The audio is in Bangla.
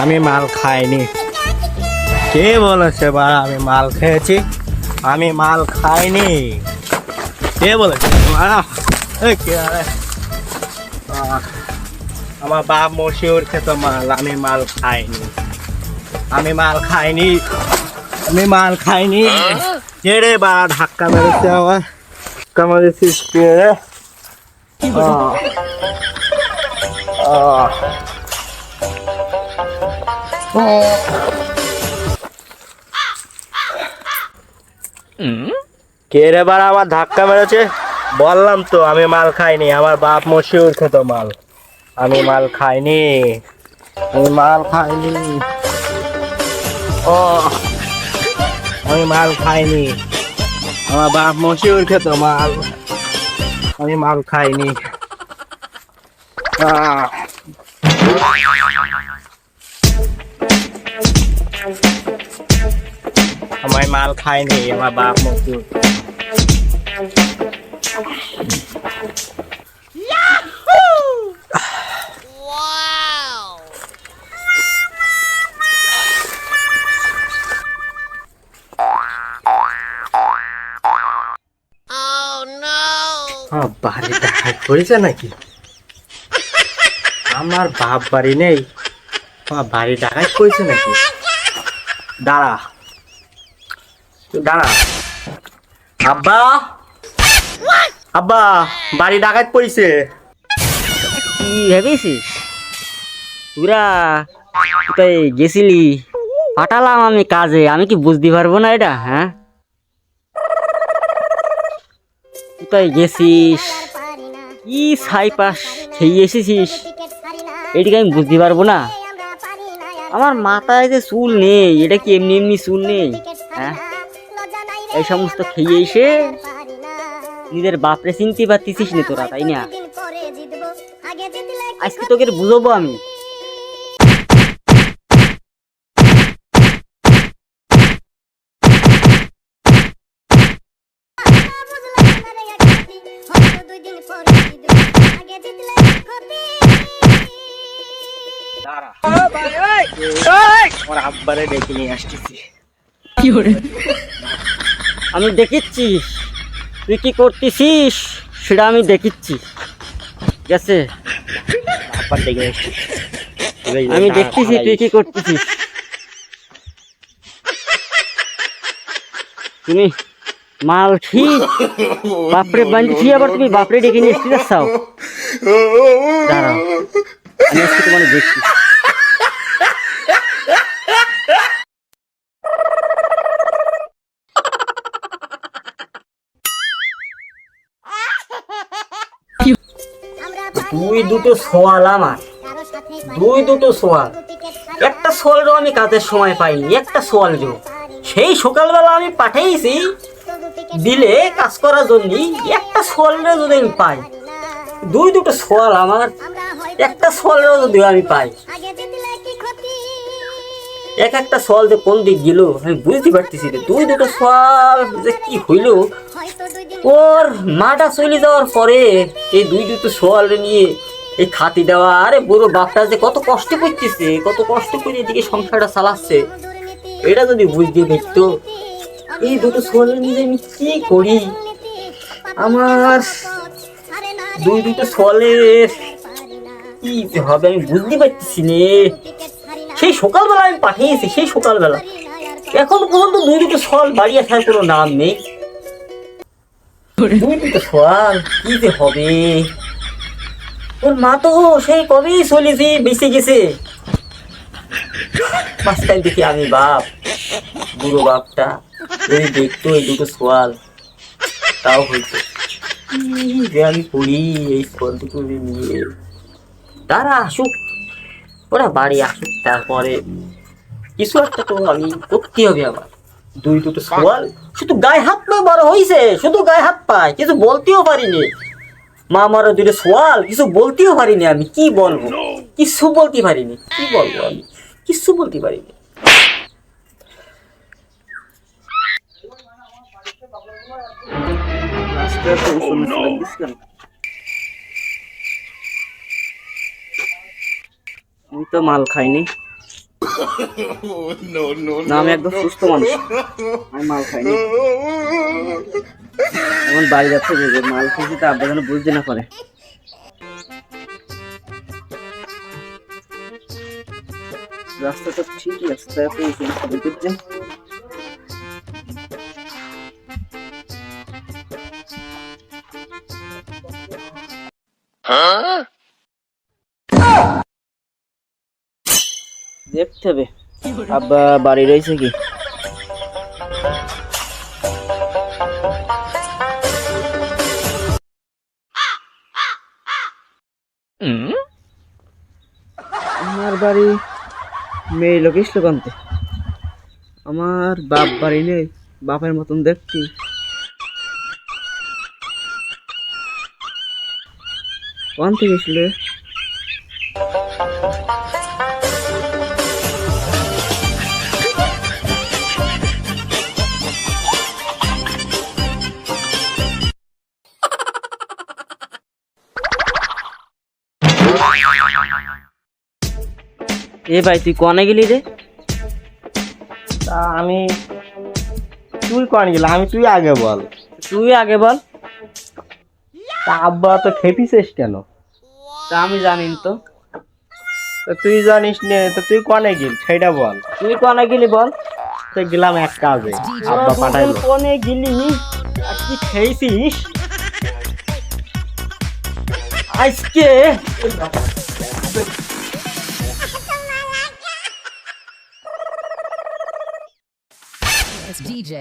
আমি মাল খাইনি। কে বলেছে বা আমি মাল খেয়েছি? আমি মাল খাইনি। কে বলেছে আমার বাপ মশিউর খেত মাল, আমি মাল খাইনি। আমি মাল খাইনি। আমি মাল খাইনি। কে রে বাড়া, ধাক্কা মেরেছে আমার ধাক্কা আহ। কে রে বার আমার ধাক্কা মেরেছে? বললাম তো, আমি মাল খাইনি, আমার বাপ মশিউর খেত মাল। আমি মাল খাইনি। আমি মাল খাইনি। ও, আমি মাল খাইনি। আমার বাপ মশিউর খেত মাল। আমি মাল খাইনি। আহ। আমার মাল খাইনি আমার বাপ মজুর বাড়ি ডাকাত পড়েছে নাকি? আমার বাপ বাড়ি নেই। বাড়ি ডাকাত পড়েছে নাকি? দাঁড়া। দাঁড়া। আব্বা। আব্বা, বাড়ি ডাকাত পড়েছে। কি ভেবেছিস? তোরা কোথায় গেছিলি? পাঠালাম আমি কাজে, আমি কি বুঝতে পারব না এটা হ্যাঁ? কোথায় গেছিস? কি ছাই পাস খেয়ে এসেছিস? এটিকে আমি বুঝতে পারব না। আমার মাথায় যে চুল নেই, এটা কি এমনি এমনি চুল নেই? হ্যাঁ? এই সমস্ত খেয়ে এসে নিজের বাপরে চিনতে পারতেছিস না তোরা তাই না? আজকে তোকে বুঝব আমি। আমার আব্বারে ডেকে নিয়ে আসতেছি। আমি দেখিচ্ছি তুই কি করতেছিস? সেটা আমি দেখিচ্ছি ঠিক আছে আমি দেখতেছি, তুই কি করতেছিস? তুমি মাল ঠিক? বাপরে বান্ধি আবার তুমি বাপরে ডেকে নিয়ে এসতে যাচ্ছাও দাঁড়াও, আমি তোমার দেখছি। দুই দুটো সোয়াল আমার। দুই দুটো সোয়াল। একটা সোয়ালও আমি কাজের সময় পাইনি, একটা সোয়াল জো সেই সকালবেলা আমি পাঠিয়েছি, দিলে কাজ করার জন্য একটা সোয়ালেরও যদি আমি পাই। দুই দুটো সোয়াল আমার, একটা সোয়ালেরও যদি আমি পাই। এক একটা সোয়াল যে কোন দিক গেল, আমি বুঝতে পারতেছি দুই দুটো সোয়াল যে কি হইল? ওর মাটা চলে যাওয়ার পরে এই দুই দুটো সোয়াল নিয়ে এই খাতি দেওয়া, আরে বুড়ো বাপটা যে কত কষ্ট করতেছে, কত কষ্ট করে এদিকে সংসারটা চালাচ্ছে, এটা যদি বুঝতে দেখতো, এই দুটো সোয়াল নিয়ে আমি কি করি? আমার দুই দুটো সলের কি হবে আমি বুঝতে পারতেছি নে। সেই সকালবেলা আমি পাঠিয়েছি, সেই সকালবেলা। এখন পর্যন্ত দুই দুটো সোয়াল বাড়ি আসার কোনো নাম নেই। দুই দুটো সোয়াল কি যে হবে? ওর মা তো সেই কবেই চলেছে, বেঁচে গেছে। মাঝখান দেখি আমি বাপ, বুড়ো বাপটা ওই দেখতো এই দুটো সোয়াল তাও কি যে আমি করি এই সোয়াল দুটো নিয়ে। তারা আসুক ওরা বাড়ি আসুক তারপরে কিছু একটা তো আমি করতে হবে আমার দুই দুটো সোয়াল শুধু গায়ে হাত পায়ে বড় হয়েছে শুধু গায়ে হাত পায় কিছু বলতেও পারিনি। মা আমারও দুটো সোয়াল কিছু বলতেও পারিনি আমি কি বলব? কিছু বলতে পারিনি কি বলব আমি? কিছু বলতে পারিনি। আমি তো মাল খাইনি। না আমি একদম সুস্থ মানুষ। আমি মাল খাইনি। এখন বাড়ি যাচ্ছে যে মাল খেয়েছি তা আব্বা যেন বুঝতে না পারে। রাস্তাটা ঠিকই আপনি এই দেখতে হবে। আব্বা বাড়ি রয়েছে কি? আমার বাড়ি মেয়ে লোক ইসলকান্তে আমার বাপ বাড়ি নেই, বাপের মতন দেখছি কোন থেকে ছিল এ ভাই তুই কনে গেলি রে? তা আমি তুই কন গেল? আমি তুই আগে বল। তুই আগে বল। তা আব্বা তো খেপিছিস কেন? তা আমি জানি তা। তুই জানিস নে তো তুই কনে গেল? সেটা বল। তুই কনে গেলি বল? তো গেলাম এক কাজে। আব্বা পাঠাইলো। কনে গেলি? আর কি খেয়েছিস? আজকে It's DJ.